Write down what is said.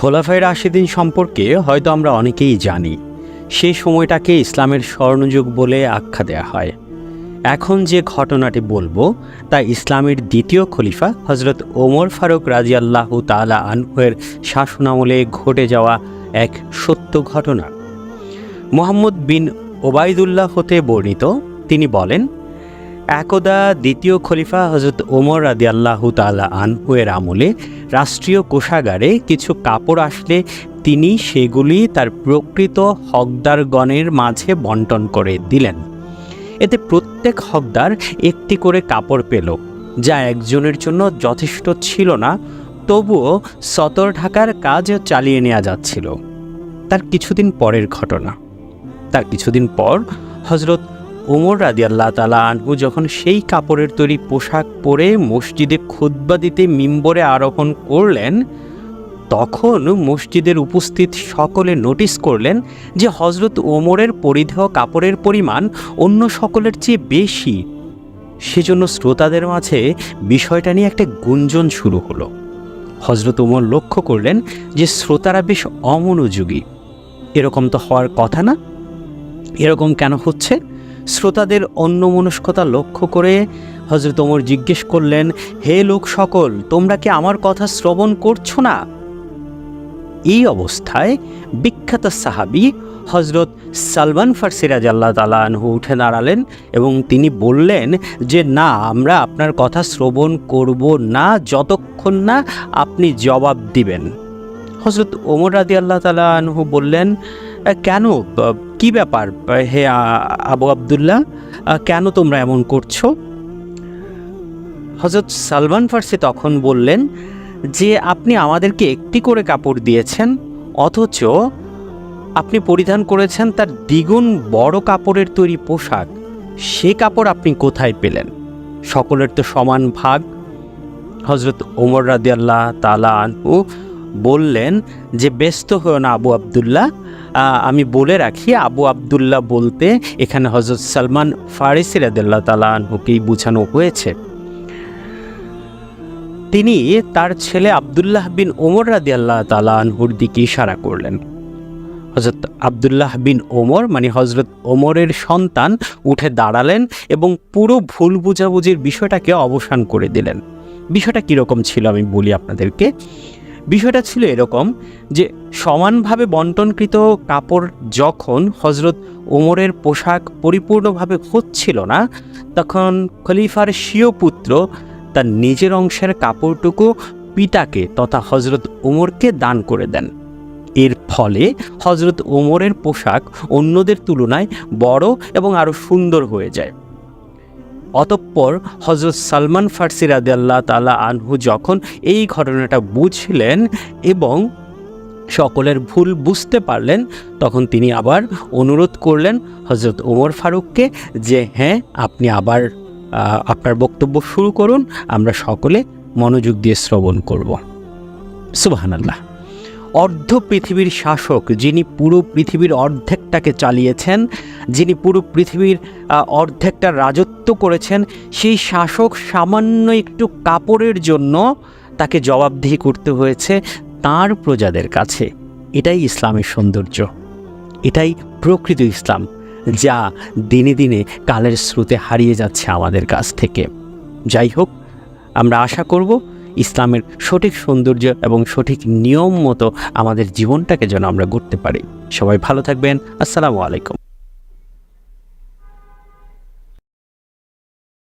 খোলাফাই রাশিদিন সম্পর্কে হয়তো আমরা অনেকেই জানি। সেই সময়টাকে ইসলামের স্বর্ণযুগ বলে আখ্যা দেয়া হয়। এখন যে ঘটনাটি বলব, তা ইসলামের দ্বিতীয় খলিফা হজরত ওমর ফারুক রাজিয়াল্লাহ তালা আনহুয়ের শাসনামলে ঘটে যাওয়া এক সত্য ঘটনা। মোহাম্মদ বিন ওবায়দুল্লাহ হতে বর্ণিত, তিনি বলেন একদা দ্বিতীয় খলিফা হজরত ওমর আদি আল্লাহ তালা আনহুয়ের আমলে রাষ্ট্রীয় কোষাগারে কিছু কাপড় আসলে তিনি সেগুলি তার প্রকৃত হকদারগণের মাঝে বন্টন করে দিলেন। এতে প্রত্যেক হকদার একটি করে কাপড় পেল, যা একজনের জন্য যথেষ্ট ছিল না, তবুও সতর ঢাকার কাজ চালিয়ে নেওয়া যাচ্ছিল। তার কিছুদিন পরের ঘটনা। তার কিছুদিন পর হজরত ওমর রাদি আল্লাহ তালা আনহু যখন সেই কাপড়ের তৈরি পোশাক পরে মসজিদে খুদ্া দিতে মিম্বরে আরোহণ করলেন, তখন মসজিদের উপস্থিত সকলে নোটিস করলেন যে হজরত ওমরের পরিধেয় কাপড়ের পরিমাণ অন্য সকলের চেয়ে বেশি। সেজন্য শ্রোতাদের মাঝে বিষয়টা নিয়ে একটা গুঞ্জন শুরু হলো। হজরত ওমর লক্ষ্য করলেন যে শ্রোতারা বেশ অমনোযোগী। এরকম তো হওয়ার কথা না? এরকম কেন হচ্ছে? শ্রোতাদের অন্যমনস্কতা লক্ষ্য করে হজরত ওমর জিজ্ঞেস করলেন হে লোক সকল তোমরা কি আমার কথা শ্রবণ করছ না? এই অবস্থায় বিখ্যাত সাহাবি হজরত সালমান ফার্সিরাজ আল্লাহ তালা আনহু উঠে দাঁড়ালেন এবং তিনি বললেন যে না আমরা আপনার কথা শ্রবণ করব না যতক্ষণ না আপনি জবাব দিবেন। হজরত ওমর রাদি আল্লাহ তালা আনহু বললেন "আহ, কেন? কি ব্যাপার? হে আবু আবদুল্লাহ কেন তোমরা এমন করছ? হজরত সালমান ফার্সি তখন বললেন যে, আপনি আমাদেরকে একটি করে কাপড় দিয়েছেন, অথচ আপনি পরিধান করেছেন তার দ্বিগুণ বড় কাপড়ের তৈরি পোশাক। সে কাপড় আপনি কোথায় পেলেন? সকলের তো সমান ভাগ। হজরত ওমর রাদিয়াল্লাহ তালা আনহু বললেন যে, ব্যস্ত হও না আবু আবদুল্লাহ আমি বলে রাখি, আবু আবদুল্লাহ বলতে এখানে হজরত সালমান ফারিসি রাদিয়াল্লাহ তালা আনহুকেই বোঝানো হয়েছে। তিনি তার ছেলে আবদুল্লাহ বিন ওমর রাদি আল্লাহ তালা আনহুর দিকে ইশারা করলেন। হজরত আবদুল্লাহ বিন ওমর মানে হজরত ওমরের সন্তান উঠে দাঁড়ালেন এবং পুরো ভুল বুঝাবুঝির বিষয়টাকে অবসান করে দিলেন। বিষয়টা কীরকম ছিল আমি বলি আপনাদেরকে। বিষয়টা ছিল এরকম যে সমানভাবে বন্টনকৃত কাপড় যখন হজরত ওমরের পোশাক পরিপূর্ণভাবে হচ্ছিল না, তখন খলিফার স্বীয় পুত্র তার নিজের অংশের কাপড়টুকু পিতাকে তথা হজরত ওমরকে দান করে দেন। এর ফলে হজরত ওমরের পোশাক অন্যদের তুলনায় বড় এবং আরও সুন্দর হয়ে যায়। অতঃপর হজরত সালমান ফার্সি রাদিয়াল্লাহ তালা আনহু যখন এই ঘটনাটা বুঝলেন এবং সকলের ভুল বুঝতে পারলেন, তখন তিনি আবার অনুরোধ করলেন হজরত ওমর ফারুককে যে হ্যাঁ আপনি আবার আপনার বক্তব্য শুরু করুন, আমরা সকলে মনোযোগ দিয়ে শ্রবণ করব। সুবাহানাল্লাহ। অর্ধ পৃথিবীর শাসক যিনি পুরো পৃথিবীর অর্ধেকটাকে চালিয়েছেন, যিনি পুরো পৃথিবীর অর্ধেকটা রাজত্ব করেছেন, সেই শাসক সামান্য একটু কাপড়ের জন্য তাকে জবাবদিহি করতে হয়েছে তার প্রজাদের কাছে। এটাই ইসলামের সৌন্দর্য। এটাই প্রকৃত ইসলাম, যা দিনে দিনে কালের স্রোতে হারিয়ে যাচ্ছে আমাদের কাছ থেকে। যাই হোক, আমরা আশা করব ইসলামের সঠিক সৌন্দর্য এবং সঠিক নিয়ম মতো আমাদের জীবনটাকে যেন আমরা গড়তে পারি। সবাই ভালো থাকবেন। আসসালামু আলাইকুম।